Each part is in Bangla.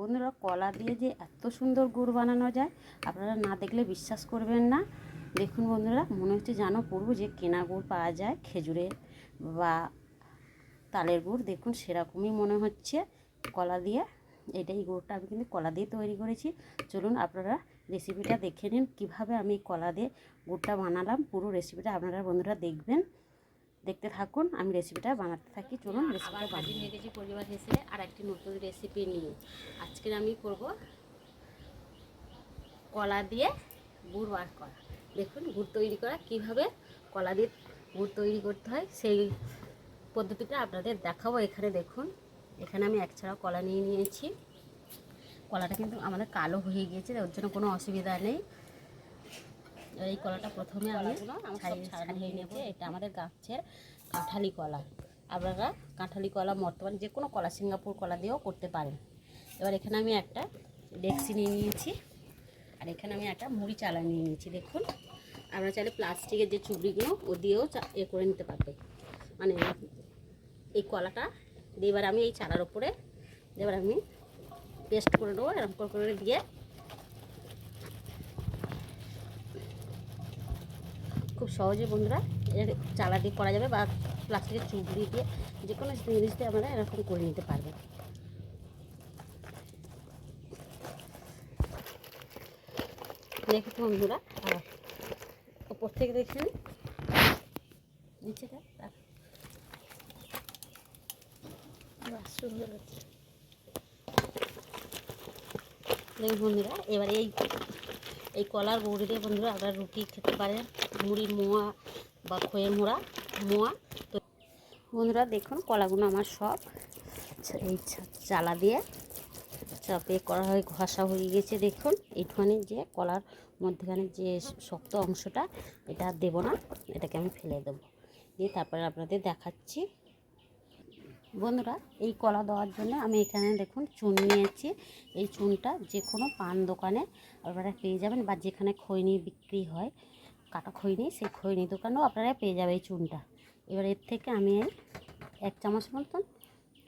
বন্ধুরা, কলা দিয়ে যে এত সুন্দর গুড় বানানো যায়, আপনারা না দেখলে বিশ্বাস করবেন না। দেখুন বন্ধুরা, মনে হচ্ছে জানো পুরো যে কেনা গুড় পাওয়া যায়, খেজুরের বা তালের গুড়, দেখুন সেরকমই মনে হচ্ছে কলা দিয়ে। এটাই গুড়টা আমি কিন্তু কলা দিয়ে তৈরি করেছি। চলুন আপনারা রেসিপিটা দেখে নিন, কীভাবে আমি কলা দিয়ে গুড়টা বানালাম। পুরো রেসিপিটা আপনারা বন্ধুরা দেখবেন। দেখতে থাকুন আমি রেসিপিটা বানাতে থাকি। চলুন রেসিপিটা বানিয়ে নিয়ে গেছি পরিবার হিসেবে আর একটি নতুন রেসিপি নিয়ে। আজকে আমি করব কলা দিয়ে গুড় বার করা। দেখুন গুড় তৈরি করা কীভাবে কলা দিয়ে গুড় তৈরি করতে হয় সেই পদ্ধতিটা আপনাদের দেখাবো এখানে দেখুন। এখানে আমি এক ছাড়া কলা নিয়ে নিয়েছি। কলাটা কিন্তু আমাদের কালো হয়ে গিয়েছে ওর জন্য কোনো অসুবিধা নেই। এই কলাটা প্রথমে আমি ছাড়িয়ে নেব। এটা আমাদের গাছের কাঁঠালি কলা। আপনারা কাঁঠালি কলা বর্তমানে যে কোনো কলা সিঙ্গাপুর কলা দিয়েও করতে পারেন। এবার এখানে আমি একটা ডেক্সি নিয়ে নিয়েছি। আর এখানে আমি একটা মুড়ি চালা নিয়ে নিয়েছি দেখুন। আপনারা চাইলে প্লাস্টিকের যে চুবড়িগুলো ও দিয়েও চা- এ করে নিতে পারবে মানে এই কলাটা দিয়ে এবার আমি এই চালার ওপরে এবার আমি পেস্ট করে নেব এরকম করে দিয়ে খুব সহজে বন্ধুরা এর চালা দিয়ে করা যাবে বা প্লাস্টিকের চুবড়ি দিয়ে যে কোনো জিনিস দিয়ে আপনারা এরকম করে নিতে পারবেন। দেখো তো বন্ধুরা ওপর থেকে দেখে নিন নিচে দেখ দেখ। বাহ, সুন্দর দেখুন বন্ধুরা এবারে এই এই কলার বড়ি দিয়ে বন্ধুরা আপনারা রুটি খেতে পারেন। মুড়ির মোয়া বা খয়ের মোড়া, মোয়া। তো বন্ধুরা দেখুন কলাগুলো আমার সব এই চালা দিয়ে চাপে করা হয়ে ঘষা হয়ে গেছে। দেখুন এইটুখানি যে কলার মধ্যখানে যে শক্ত অংশটা, এটা দেবো না, এটাকে আমি ফেলে দেবো। দিয়ে তারপরে আপনাদের দেখাচ্ছি। বন্ধুরা, এই কলা দেওয়ার জন্য আমি এখানে দেখুন চুন নিয়েছি। এই চুনটা যে কোনো পান দোকানে আপনারা পেয়ে যাবেন বা যেখানে খৈনি বিক্রি হয়, কাটা খৈনি, সেই খৈনি দোকানেও আপনারা পেয়ে যাবে এই চুনটা। এবার এর থেকে আমি এক চামচ মতন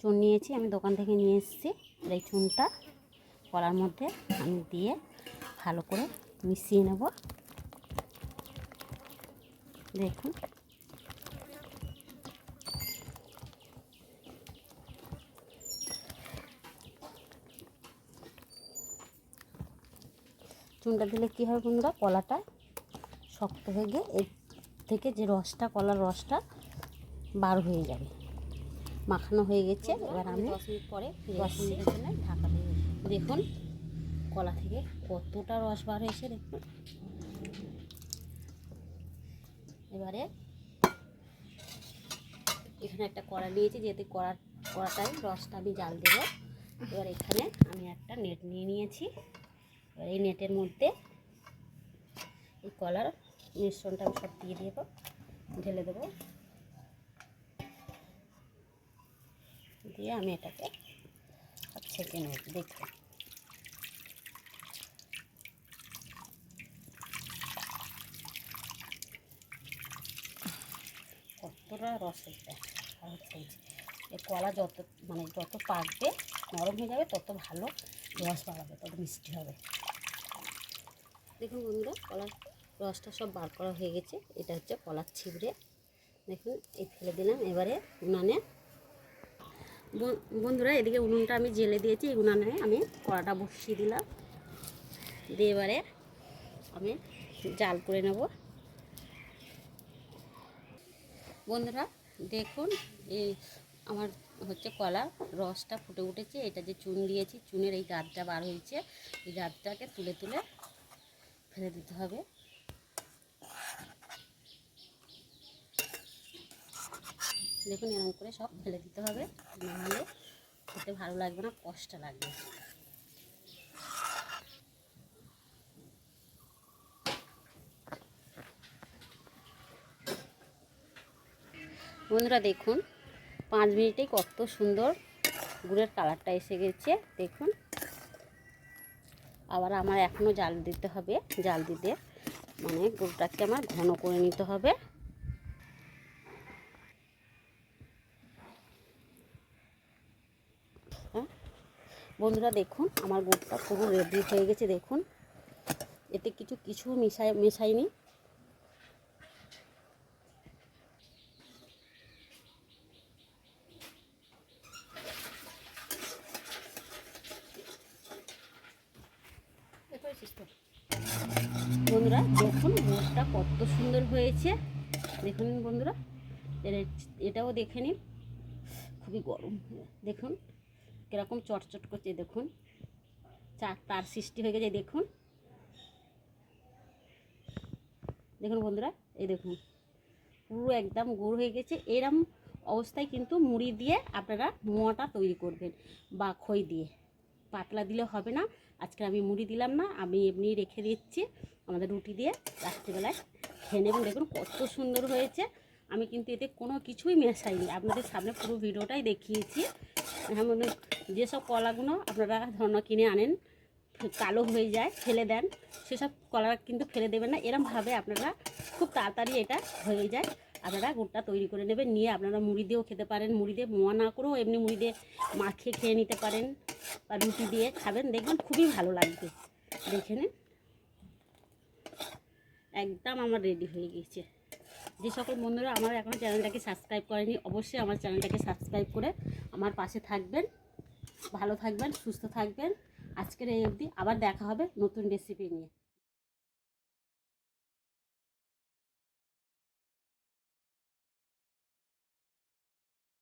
চুন নিয়েছি, আমি দোকান থেকে নিয়ে এসেছি। এই চুনটা কলার মধ্যে আমি দিয়ে ভালো করে মিশিয়ে নেব। দেখুন। চুনটা দিলে কী হবে বন্ধুরা? কলাটা শক্ত হয়ে গিয়ে এর থেকে যে রসটা কলার রসটা বার হয়ে যাবে। মাখানো হয়ে গেছে। এবার আমি দশ মিনিট পরে দশ মিনিটের জন্য ঢাকা দিয়ে দেখুন কলা থেকে কতটা রস বার হয়েছে দেখুন। এবারে এখানে একটা কড়া নিয়েছি যেহেতু কড়া কড়াটাই রসটা আমি জাল দেবো। এবার এখানে আমি একটা নেট নিয়ে নিয়েছি। এবার এই নেটের মধ্যে এই কলার মিশ্রণটা আমি সব দিয়ে দেবো, ঢেলে দেবো। দিয়ে আমি এটাকে ছেঁকে নেব, দেখুন। কতটা রস এটা, আর হচ্ছে এই কলা যত মানে যত পাকবে, নরম হয়ে যাবে, তত ভালো রস বাড়াবে, তত মিষ্টি হবে। দেখুন বন্ধুরা, কলার রসটা সব বার করা হয়ে গেছে। এটা হচ্ছে কলার ছিবড়ে। দেখুন, এই ফেলে দিলাম এবারে উনানে। বন- বন্ধুরা, এদিকে উনুনটা আমি জেলে দিয়েছি, এই উনানে আমি কড়াটা বসিয়ে দিলাম। দিয়ে এবারে আমি জাল করে নেব। বন্ধুরা, দেখুন, এই আমার হচ্ছে কলা রসটা ফুটে উঠেছে। এটা যে চুন দিয়েছি, চুনের এই গাদটা বার হয়েছে। এই গাদটাকে তুলে তুলে ফেলে দিতে হবে। দেখুন এরকম করে সব ফেলে দিতে হবে। নাহলে খেতে ভালো লাগবে না, কষ্ট লাগবে। বন্ধুরা দেখুন, পাঁচ মিনিটেই কত সুন্দর গুড়ের কালারটা এসে গেছে। দেখুন। আবার আমার এখনও জাল দিতে হবে, জাল দিতে। মানে গুড়টাকে আমার ঘন করে নিতে হবে। হ্যাঁ? বন্ধুরা দেখুন, আমার গুড়টা পুরো রেডি হয়ে গেছে, দেখুন। এতে কিছু কিছু মিশাই মেশাইনি বন্ধুরা দেখুন কত সুন্দর হয়েছে। দেখুন বন্ধুরা এটাও দেখে নিন, খুবই গরম। দেখুন, কীরকম চটচট করছে, দেখুন। চার তার সৃষ্টি হয়ে গেছে, দেখুন। দেখুন বন্ধুরা, এই দেখুন, পুরো একদম গুড় হয়ে গেছে। এরম অবস্থায় কিন্তু মুড়ি দিয়ে আপনারা মোয়াটা তৈরি করবেন বা খই দিয়ে। পাতলা দিলে হবে না আজকে আমি মুড়ি দিলাম না, আমি এমনি রেখে দিচ্ছি আমাদের রুটি দিয়ে রাত্রিবেলায়। খেয়ে নেবেন, দেখুন কত সুন্দর হয়েছে। আমি কিন্তু এতে কোনো কিছুই মেশাইনি। আপনাদের সামনে পুরো ভিডিওটাই দেখিয়েছি। মানে যেসব কলাগুলো আপনারা ধরুন কিনে আনেন, কালো হয়ে যায়, ফেলে দেন, সেসব কলা কিন্তু ফেলে দেবেন না। এরমভাবে আপনারা খুব তাড়াতাড়ি এটা হয়ে যায়। আপনারা গুড়টা তৈরি করে নেবেন, নিয়ে আপনারা মুড়ি দিয়েও খেতে পারেন। মুড়ি দিয়ে মোয়া না করেও এমনি মুড়ি দিয়ে মাখিয়ে খেয়ে নিতে পারেন। বা রুটি দিয়ে খাবেন, দেখবেন খুবই ভালো লাগবে। দেখে নিন। একদম আমার রেডি হয়ে গেছে। যে সকল বন্ধুরা আমার এখন চ্যানেলটাকে সাবস্ক্রাইব করেনি, অবশ্যই আমার চ্যানেলটাকে সাবস্ক্রাইব করে আমার পাশে থাকবেন। ভালো থাকবেন, সুস্থ থাকবেন। আজকের এই অবধি আবার দেখা হবে নতুন রেসিপি নিয়ে।